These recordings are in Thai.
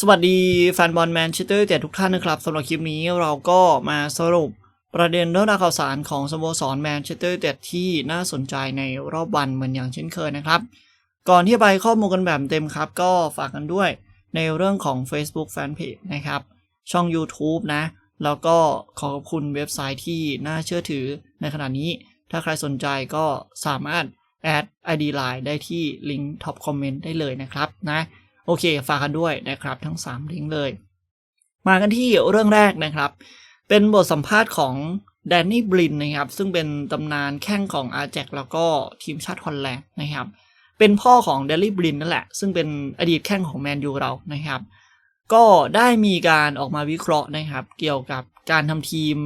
สวัสดีแฟนบอลแมนเชสเตอร์เต็ดทุกท่านนะครับสำหรับคลิปนี้เราก็มาสรุปประเด็นเรื่องราวข่าวสารของสโมสรแมนเชสเตอร์เต็ดที่น่าสนใจในรอบวันเหมือนอย่างเช่นเคยนะครับ ก่อนที่ไปข้อมูลกันแบบเต็มครับ ก็ฝากกันด้วยในเรื่องของ Facebook Fanpage นะครับ ช่อง YouTube นะ แล้วก็ขอขอบคุณเว็บไซต์ที่น่าเชื่อถือในขณะนี้ ถ้าใครสนใจก็สามารถแอด ID Line ได้ที่ลิงก์ท็อปคอมเมนต์ได้เลยนะครับนะ โอเค ฝากกันด้วยนะครับ ทั้ง 3 ลิงก์เลย มากันที่เรื่องแรกนะครับ เป็นบทสัมภาษณ์ของแดนนี่บลินนะครับ ซึ่งเป็นตำนานแข้งของอาแจกแล้วก็ทีมชาติฮอลแลนด์นะครับ เป็นพ่อของเดลลี่บลินนั่นแหละ ซึ่งเป็นอดีตแข้งของแมนยูเรานะครับ ก็ได้มีการออกมาวิเคราะห์นะครับ เกี่ยวกับการทำทีม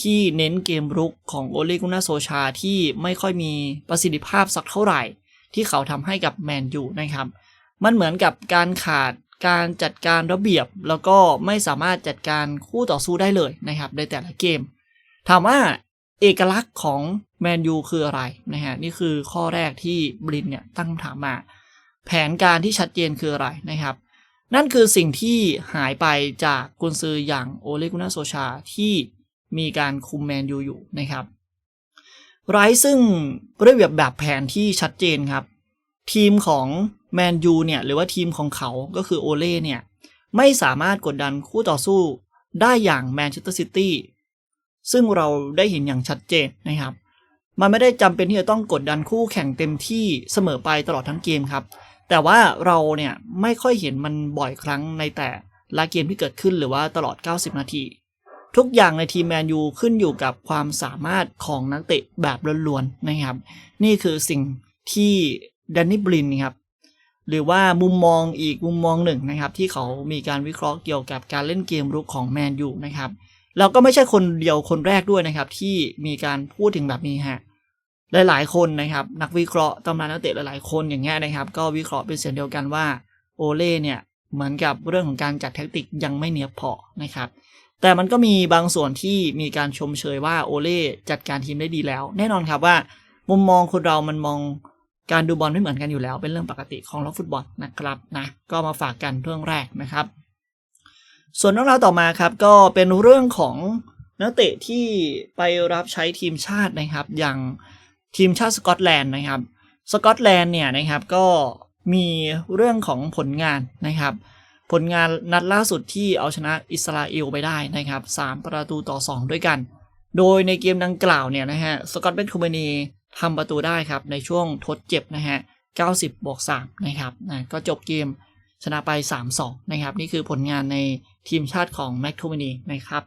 ที่เน้นเกมรุกของโอเลกุนาโซชาที่ไม่ค่อยมีประสิทธิภาพสักเท่าไหร่ ที่เขาทำให้กับแมนยูนะครับ มันเหมือนกับการขาดการจัดการระเบียบ แล้วก็ไม่สามารถจัดการคู่ต่อสู้ได้เลยนะครับ ในแต่ละเกม ถามว่าเอกลักษณ์ของแมนยูคืออะไรนะฮะนี่คือข้อแรกที่บรินเนี่ยตั้งคำถามมา แผนการที่ชัดเจนคืออะไรนะครับ นั่นคือสิ่งที่หายไปจากกุนซืออย่างโอเลกุนาโซชาที่มีการคุมแมนยูอยู่นะครับไร้ซึ่งระเบียบแบบแผนที่ชัดเจนครับ ทีมของ แมนยูเนี่ยหรือว่าทีมของเขาก็คือโอเล่เนี่ยไม่สามารถกดดันคู่ต่อสู้ได้อย่างแมนเชสเตอร์ซิตี้ซึ่งเราได้เห็นอย่างชัดเจนนะครับ มันไม่ได้จำเป็นที่จะต้องกดดันคู่แข่งเต็มที่เสมอไปตลอดทั้งเกมครับ แต่ว่าเราเนี่ยไม่ค่อยเห็นมันบ่อยครั้งในแต่ละเกมที่เกิดขึ้นหรือว่าตลอด 90 นาที ทุกอย่างในทีมแมนยูขึ้นอยู่กับความสามารถของนักเตะแบบล้วนๆนะครับ นี่คือสิ่งที่แดนนี่บลินครับ หรือว่ามุมมองอีกมุมมองหนึ่งนะครับ ที่เขามีการวิเคราะห์เกี่ยวกับการเล่นเกมรุกของแมนยูนะครับแล้วก็ไม่ใช่คนเดียวคนแรกด้วยนะครับ ที่มีการพูดถึงแบบนี้ฮะหลายๆคนนะครับ นักวิเคราะห์ตำนานนักเตะหลายๆคนอย่างเงี้ยนะครับ ก็วิเคราะห์เป็นเสียงเดียวกันว่าโอเล่เนี่ยเหมือนกับเรื่องของการจัดแท็กติกยังไม่เนียบพอนะครับ แต่มันก็มีบางส่วนที่มีการชมเชยว่าโอเล่จัดการทีมได้ดีแล้ว แน่นอนครับว่า มุมมองคนเรามันมอง การดูบอลไม่เหมือนกันอยู่แล้ว เป็นเรื่องปกติของโลกฟุตบอลนะครับนะก็มาฝากกันเรื่องแรกนะครับ ส่วนเรื่องราวต่อมาครับก็เป็นเรื่องของนักเตะที่ไปรับใช้ทีมชาตินะครับ อย่างทีมชาติสกอตแลนด์นะครับ สกอตแลนด์เนี่ยนะครับก็มีเรื่องของผลงานนะครับ ผลงานนัดล่าสุดที่เอาชนะอิสราเอลไปได้นะครับ3ประตูต่อ 2 ด้วยกัน โดยในเกมดังกล่าวเนี่ยนะฮะสกอตเบนคูเมนี ทำประตูได้ครับในช่วงทดเจ็บนะฮะ 90 บวก 3 นะครับนะก็จบเกมชนะไป 3-2 นะครับ นี่คือผลงานในทีมชาติของแม็กโทมินีนะครับ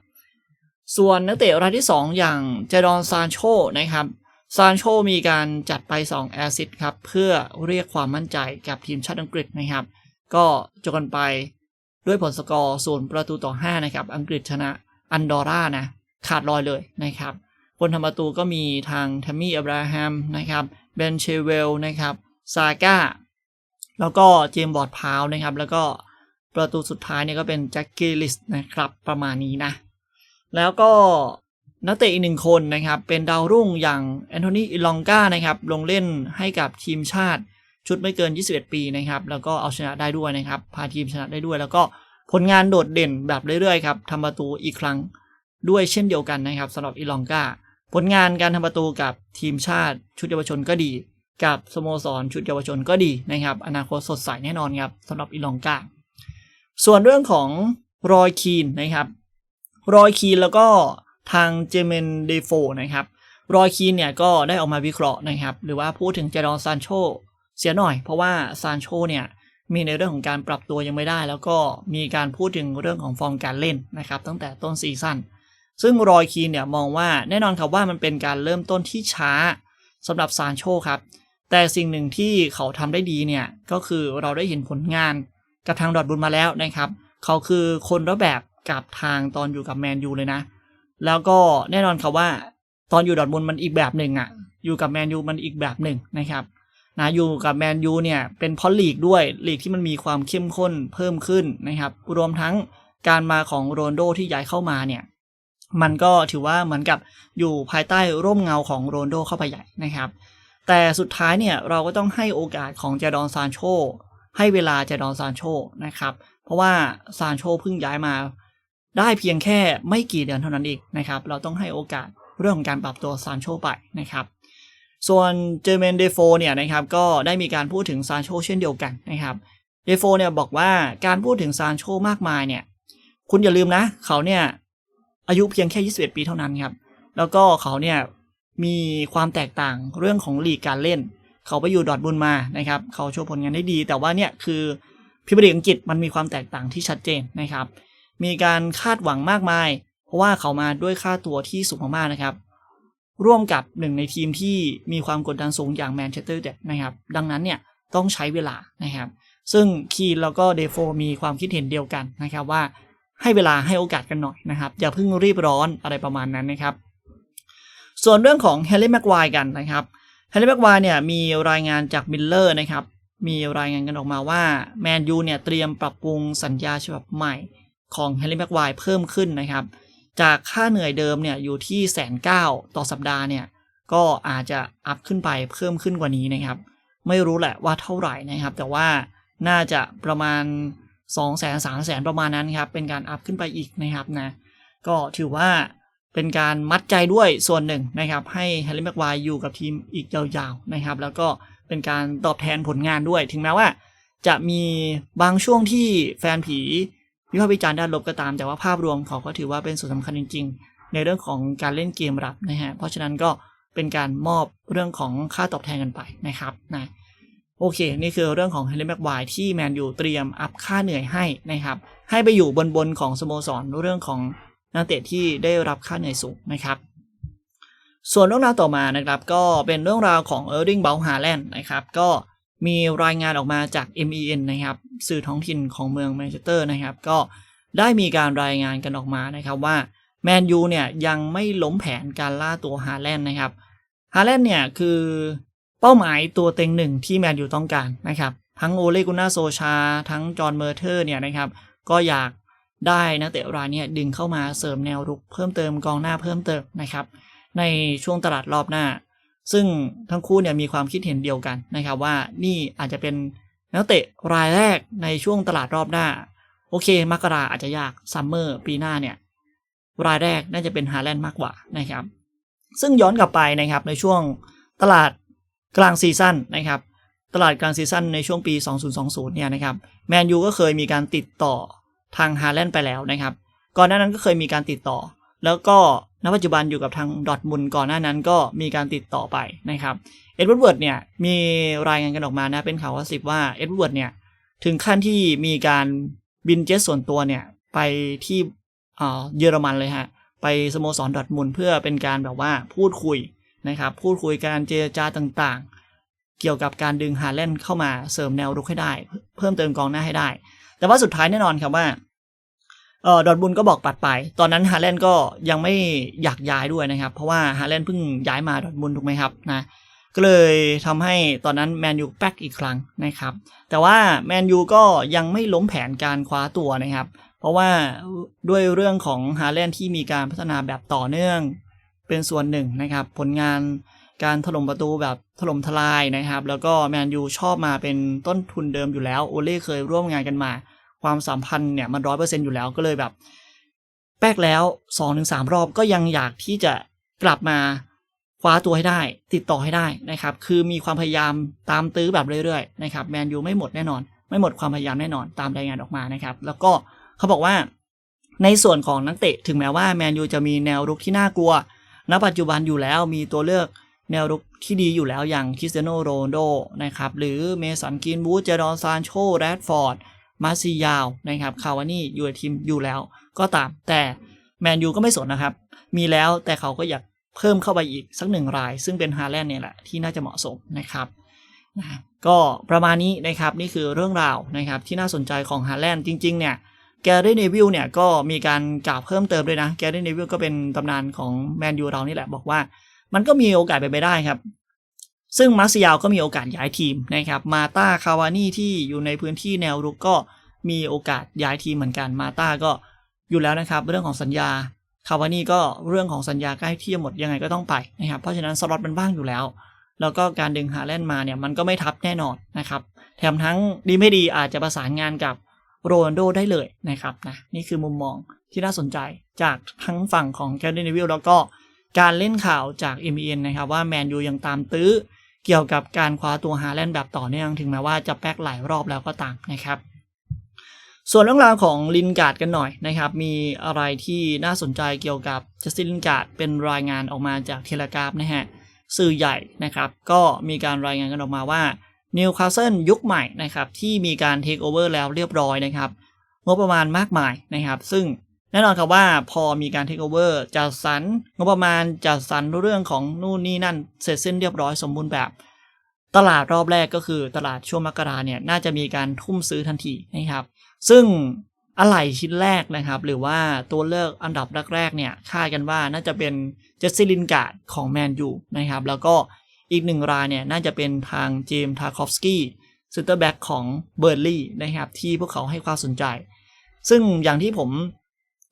ส่วนนักเตะรายที่ 2 อย่างเจดอนซานโชนะครับซานโชมีการจัดไป 2 แอซิดครับ เพื่อเรียกความมั่นใจกับทีมชาติอังกฤษนะครับ ก็จบกันไปด้วยผลสกอร์ส่วนประตูต่อ 5 นะครับ อังกฤษชนะอันดอร่านะ ขาดลอยเลยนะครับ คนทำประตูก็มีทางแทมมี่อับราฮัมนะครับเบนเชเวลนะครับซาก้าแล้วก็เจมส์บอร์ดพาวนะครับ แล้วก็ประตูสุดท้ายเนี่ยก็เป็นแจ็คกี้ลิสนะครับประมาณนี้นะ แล้วก็นักเตะอีกหนึ่งคนนะครับ เป็นดาวรุ่งอย่างแอนโทนีอิลองกานะครับ ลงเล่นให้กับทีมชาติชุดไม่เกิน 21 ปีนะครับ แล้วก็เอาชนะได้ด้วยนะครับ พาทีมชนะได้ด้วย แล้วก็ผลงานโดดเด่นแบบเรื่อยๆครับทำประตูอีกครั้งด้วยเช่นเดียวกันนะครับสำหรับอิลองกา ผลงานการทำประตูกับทีมชาติชุดเยาวชนก็ดี กับสโมสรชุดเยาวชนก็ดีนะครับ อนาคตสดใสแน่นอนครับสำหรับอิลองกาส่วนเรื่องของรอยคีนนะครับ รอยคีนแล้วก็ทางเจเมนเดโฟนะครับ รอยคีนเนี่ยก็ได้ออกมาวิเคราะห์นะครับ หรือว่าพูดถึงเจดอนซานโชเสียหน่อย เพราะว่าซานโชเนี่ยมีในเรื่องของการปรับตัวยังไม่ได้ แล้วก็มีการพูดถึงเรื่องของฟอร์มการเล่นนะครับ ตั้งแต่ต้นซีซั่น ซึ่งรอยคีนเนี่ยมองว่าแน่นอนครับว่ามันเป็นการเริ่มต้นที่ช้าสำหรับซานโชครับ แต่สิ่งหนึ่งที่เขาทำได้ดีเนี่ย ก็คือเราได้เห็นผลงานกับทางดอดบุญมาแล้วนะครับ เขาคือคนละแบบกับทางตอนอยู่กับแมนยูเลยนะ แล้วก็แน่นอนครับว่าตอนอยู่ดอดบุญมันอีกแบบหนึ่งอะ่ะอยู่กับแมนยูมันอีกแบบหนึ่งนะครับนะอยู่กับแมนยูเนี่ยเป็นพราะลีกด้วยลีกที่มันมีความเข้มข้นเพิ่มขึ้นนะครับรวมทั้งการมาของโรนโดที่ย้ายเข้ามาเนี่ย มันก็ถือว่าเหมือนกับอยู่ภายใต้ร่มเงาของโรนโดเข้าไปใหญ่นะครับ แต่สุดท้ายเนี่ยเราก็ต้องให้โอกาสของเจดอนซานโชให้เวลาเจดอนซานโชนะครับ เพราะว่าซานโชเพิ่งย้ายมา ได้เพียงแค่ไม่กี่เดือนเท่านั้นเองนะครับ เราต้องให้โอกาสเรื่องของการปรับตัวซานโชไปนะครับ ส่วนเจอเมนเดโฟเนี่ยนะครับก็ได้มีการพูดถึงซานโชเช่นเดียวกันนะครับเดโฟเนี่ยบอกว่าการพูดถึงซานโชมากมายเนี่ยคุณอย่าลืมนะ เขาเนี่ย อายุเพียงแค่ 21 ปีเท่านั้นครับ แล้วก็เขาเนี่ยมีความแตกต่างเรื่องของลีกการเล่น เขาไปอยู่ดอทบุนมานะครับ เขาโชว์ผลงานได้ดี แต่ว่าเนี่ยคือพิบดีอังกฤษมันมีความแตกต่างที่ชัดเจนนะครับ มีการคาดหวังมากมาย เพราะว่าเขามาด้วยค่าตัวที่สูงมากๆนะครับ ร่วมกับหนึ่งในทีมที่มีความกดดันสูงอย่างแมนเชสเตอร์เดนะครับ ดังนั้นเนี่ยต้องใช้เวลานะครับ ซึ่งคีนแล้วก็เดโฟมีความคิดเห็นเดียวกันนะครับว่า ให้เวลาให้โอกาสกันหน่อยนะครับอย่าเพิ่งรีบร้อนอะไรประมาณนั้นนะครับ ส่วนเรื่องของแฮร์รี่แม็กควายกันนะครับแฮร์รี่แม็กควายเนี่ยมีรายงานจากมิลเลอร์นะครับมีรายงานกันออกมาว่าแมนยูเนี่ยเตรียมปรับปรุงสัญญาฉบับใหม่ของแฮร์รี่แม็กควายเพิ่มขึ้นนะครับ จากค่าเหนื่อยเดิมเนี่ยอยู่ที่แสนเก้าต่อสัปดาห์เนี่ยก็อาจจะอัพขึ้นไปเพิ่มขึ้นกว่านี้นะครับ ไม่รู้แหละว่าเท่าไหร่นะครับ แต่ว่าน่าจะประมาณ 2 0 0 0 0 0 3 0 0 0 0ประมาณนั้นครับเป็นการอัพขึ้นไปอีกนะครับนะก็ถือว่าเป็นการมัดใจด้วยส่วนหนึ่งนะครับ ให้แฮร์รี่แม็กควายอยู่กับทีมอีกยาวๆนะครับ แล้วก็เป็นการตอบแทนผลงานด้วย ถึงแม้ว่า จะมีบางช่วงที่แฟนผีวิพากษ์วิจารณ์ด้านลบก็ตาม แต่ว่าภาพรวมเขาก็ถือว่าเป็นส่วนสำคัญจริง ๆ ในเรื่องของการเล่นเกมรับนะฮะเพราะฉะนั้นก็เป็นการมอบเรื่องของค่าตอบแทนกันไปนะครับนะ โอเค นี่คือเรื่องของเฮลนแม็กไวที่แมนยูเตรียมอัพค่าเหนื่อยให้นะครับ ให้ไปอยู่บนบนของสโมสรเรื่องของนักเตะที่ได้รับค่าเหนื่อยสูงนะครับ ส่วนเรื่องราวต่อมานะครับก็เป็นเรื่องราวของเออร์ดิงเบลฮาแลนด์นะครับ ก็มีรายงานออกมาจาก MEN นะครับ สื่อท้องถิ่นของเมืองแมนเชสเตอร์นะครับ ก็ได้มีการรายงานกันออกมานะครับว่าแมนยูเนี่ยยังไม่ล้มแผนการล่าตัวฮาแลนด์นะครับฮาแลนด์เนี่ยคือ เป้าหมายตัวเต็งหนึ่งที่แมนยูต้องการนะครับ ทั้งโอเลกุน่าโซชา ทั้งจอห์นเมอร์เทอร์เนี่ยนะครับก็อยากได้นักเตะรายเนี้ดึงเข้ามาเสริมแนวรุกเพิ่มเติมกองหน้าเพิ่มเติมนะครับ ในช่วงตลาดรอบหน้า ซึ่งทั้งคู่เนี่ยมีความคิดเห็นเดียวกันนะครับ ว่านี่อาจจะเป็นนักเตะรายแรกในช่วงตลาดรอบหน้า โอเคมกราอาจจะยากซัมเมอร์ปีหน้าเนี่ยรายแรกน่าจะเป็นฮาแลนด์มากกว่านะครับ ซึ่งย้อนกลับไปนะครับในช่วงตลาด กลางซีซั่นนะครับตลาดกลางซีซั่นในช่วงปี 2020 เนี่ยนะครับแมนยูก็เคยมีการติดต่อทางฮาแลนด์ไปแล้วนะครับ ก่อนหน้านั้นก็เคยมีการติดต่อ แล้วก็ณปัจจุบันอยู่กับทางดอทมุนก่อนหน้านั้นก็มีการติดต่อไปนะครับเอ็ดเวิร์ดเนี่ยมีรายงานกันออกมานะเป็นข่าวว่าสิบว่าเอ็ดเวิร์ดเนี่ยถึงขั้นที่มีการบินเจ็ตส่วนตัวเนี่ยไปที่เยอรมันเลยฮะไปสโมสรดอทมุนเพื่อเป็นการแบบว่าพูดคุย นะครับพูดคุยการเจรจาต่างๆ เกี่ยวกับการดึงฮาแลนด์เข้ามาเสริมแนวรุกให้ได้ เพิ่มเติมกองหน้าให้ได้ แต่ว่าสุดท้ายแน่นอนครับว่าเออดอทบุนก็บอกปัดไป ตอนนั้นฮาแลนด์ก็ยังไม่อยากย้ายด้วยนะครับ เพราะว่าฮาแลนด์เพิ่งย้ายมาดอทบุนถูกไหมครับนะก็เลยทำให้ตอนนั้นแมนยูแป๊กอีกครั้งนะครับ แต่ว่าแมนยูก็ยังไม่ล้มแผนการคว้าตัวนะครับ เพราะว่าด้วยเรื่องของฮาแลนด์ที่มีการพัฒนาแบบต่อเนื่อง เป็นส่วนหนึ่งนะครับ ผลงานการถล่มประตูแบบถล่มทลายนะครับ แล้วก็แมนยูชอบมาเป็นต้นทุนเดิมอยู่แล้วโอเล่เคยร่วมงานกันมา ความสัมพันธ์เนี่ยมันร้อยเปอร์เซ็นอยู่แล้วก็เลยแบบ แป๊กแล้วสองถึงสามรอบก็ยังอยากที่จะกลับมาคว้าตัวให้ได้ ติดต่อให้ได้นะครับ คือมีความพยายามตามตื้อแบบเรื่อยๆนะครับแมนยูไม่หมดแน่นอน ไม่หมดความพยายามแน่นอนตามรายงานออกมานะครับ แล้วก็เขาบอกว่าในส่วนของนักเตะถึงแม้ว่าแมนยูจะมีแนวรุกที่น่ากลัว ณปัจจุบันอยู่แล้วมีตัวเลือกแนวรุกที่ดีอยู่แล้วอย่างคริสเตียโนโรนโดนะครับ หรือเมสันกินบูเจดอนซานโชแรดฟอร์ด มาซิยาวนะครับ คาวานี่อยู่ในทีมอยู่แล้วก็ตาม แต่แมนยูก็ไม่สนนะครับ มีแล้วแต่เขาก็อยากเพิ่มเข้าไปอีกสักหนึ่งราย ซึ่งเป็นฮาแลนด์เนี่ยแหละที่น่าจะเหมาะสมนะครับนะก็ประมาณนี้นะครับนี่คือเรื่องราวนะครับที่น่าสนใจของฮาแลนด์จริงๆเนี่ย แกรี่เนวิลเนี่ยก็มีการกล่าวเพิ่มเติมด้วยนะ แกรี่เนวิลก็เป็นตำนานของแมนยูเรานี่แหละบอกว่า มันก็มีโอกาสเป็นไปได้ครับ ซึ่งมาร์ซิยาวก็มีโอกาสย้ายทีมนะครับ มาตาคาวานี่ที่อยู่ในพื้นที่แนวรุกก็มีโอกาสย้ายทีมเหมือนกัน มาตาก็อยู่แล้วนะครับ เรื่องของสัญญา คาวานี่ก็เรื่องของสัญญาใกล้ที่จะหมดยังไงก็ต้องไปนะครับ เพราะฉะนั้นสล็อตมันว่างอยู่แล้ว แล้วก็การดึงฮาแลนด์มาเนี่ยมันก็ไม่ทับแน่นอนนะครับ แถมทั้งดีไม่ดีอาจจะประสานงานกับ โรนัลโดได้เลยนะครับนะนี่คือมุมมองที่น่าสนใจจากทั้งฝั่งของแกรนด์เนวิลแล้วก็การเล่นข่าวจาก m อ n นะครับว่าแมนยูยังตามตื้อเกี่ยวกับการคว้าตัวฮาแลนด์แบบต่อเนื่องถึงแม้ว่าจะแป๊กหลายรอบแล้วก็ตามนะครับ ส่วนเรื่องราวของลินการ์ดกันหน่อยนะครับ มีอะไรที่น่าสนใจเกี่ยวกับจัสตินลินการ์ดเป็นรายงานออกมาจากเทเลกราฟนะฮะสื่อใหญ่นะครับ ก็มีการรายงานกันออกมาว่า นิวคาสเซิลยุคใหม่นะครับที่มีการเทคโอเวอร์แล้วเรียบร้อยนะครับงบประมาณมากมายนะครับ ซึ่งแน่นอนครับว่าพอมีการเทคโอเวอร์จัดสรรงบประมาณจัดสรรเรื่องของนู่นนี่นั่นเสร็จสิ้นเรียบร้อยสมบูรณ์แบบ ตลาดรอบแรกก็คือตลาดช่วงมกราเนี่ยน่าจะมีการทุ่มซื้อทันทีนะครับ ซึ่งอะไหล่ชิ้นแรกนะครับ หรือว่าตัวเลือกอันดับแรกๆเนี่ยคาดกันว่าน่าจะเป็นเจสซีลินการ์ดของแมนยูนะครับ แล้วก็ อีกหนึ่งรายเนี่ยน่าจะเป็นทางเจมส์ทาคอฟสกี้ซินเตอร์แบ็กของเบอร์ลี่นะครับ ที่พวกเขาให้ความสนใจ ซึ่งอย่างที่ผม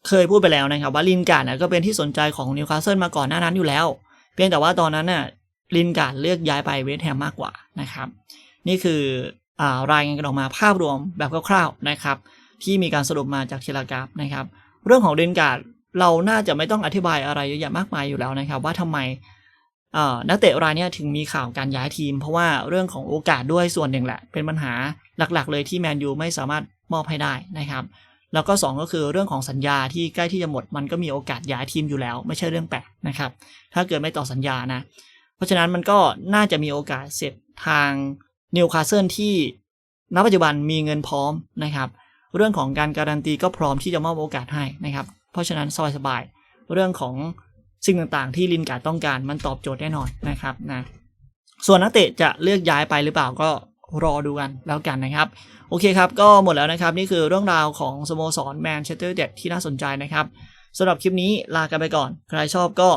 เคยพูดไปแล้วนะครับ ว่าลินการ์ดก็เป็นที่สนใจของนิวคาสเซิลมาก่อนหน้านั้นอยู่แล้ว เพียงแต่ว่าตอนนั้นน่ะลินการ์ดเลือกย้ายไปเวสต์แฮมมากกว่านะครับ นี่คืออรายงานกันออกมาภาพรวมแบบคร่าวๆนะครับ ที่มีการสรุปมาจากเทเลกราฟนะครับ เรื่องของลินการ์ดเราน่าจะไม่ต้องอธิบายอะไรเยอะแยะมากมายอยู่แล้วนะครับ ว่าทำไม นักเตะรายนี้ถึงมีข่าวการย้ายทีม เพราะว่าเรื่องของโอกาสด้วยส่วนหนึ่งแหละ เป็นปัญหาหลักๆ เลยที่แมนยูไม่สามารถมอบให้ได้นะครับ แล้วก็ 2 ก็คือเรื่องของสัญญาที่ใกล้ที่จะหมดมันก็มีโอกาสย้ายทีมอยู่แล้ว ไม่ใช่เรื่องแปลกนะครับ ถ้าเกิดไม่ต่อสัญญานะ เพราะฉะนั้นมันก็น่าจะมีโอกาสเสร็จทางนิวคาสเซิลที่ณปัจจุบันมีเงินพร้อมนะครับ เรื่องของการการันตีก็พร้อมที่จะมอบโอกาสให้นะครับ เพราะฉะนั้นสบายๆเรื่องของ สิ่งต่างๆ ที่ลินการ์ดต้องการมันตอบโจทย์แน่นอนนะครับนะส่วนนักเตะจะเลือกย้ายไปหรือเปล่าก็รอดูกันแล้วกันนะครับ โอเคครับ ก็หมดแล้วนะครับ นี่คือเรื่องราวของสโมสรแมนเชสเตอร์เด็ดที่น่าสนใจนะครับสำหรับคลิปนี้ลากันไปก่อน ใครชอบก็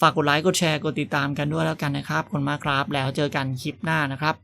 ฝากกดไลค์กดแชร์กดติดตามกันด้วยแล้วกันนะครับขอบคุณมากครับ แล้วเจอกันคลิปหน้านะครับ